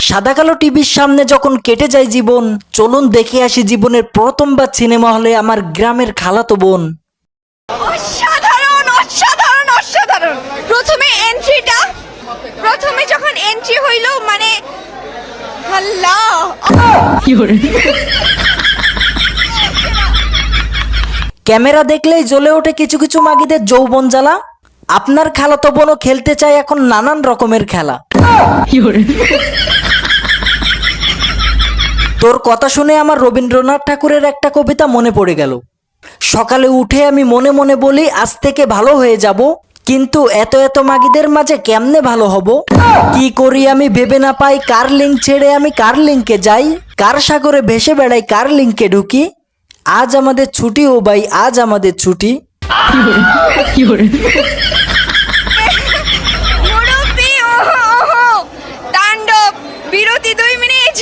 সাদা কালো টিভির সামনে যখন কেটে যায় জীবন চলুন দেখে আসি জীবনের প্রথমবার সিনেমা হলে আমার গ্রামের খালাতো বোন। অসাধারণ অসাধারণ অসাধারণ। প্রথমে এন্ট্রিটা প্রথমে যখন এন্ট্রি হইল মানে আল্লাহ! ক্যামেরা দেখলেই জ্বলে ওঠে কিছু কিছু মাগিদের যৌবন জ্বালা আপনার খালাতো বোনও খেলতে চায় এখন নানান রকমের খেলা। তোর কথা শুনে আমার রবীন্দ্রনাথ ঠাকুরের একটা কবিতা মনে পড়ে গেল। সকালে উঠে আমি মনে মনে বলি, আজ থেকে ভালো হয়ে যাব, কিন্তু এত এত মাগিদের মাঝে কেমনে ভালো হব? কি করি আমি ভেবে না পাই, কার লিঙ্ক ছেড়ে আমি কার লিঙ্কে যাই? কার সাগরে ভেসে বেড়াই, কার লিঙ্কে ঢুকি? আজ আমাদের ছুটি ও ভাই, আজ আমাদের ছুটি। তাণ্ডব বিরতি দুই মিনিট।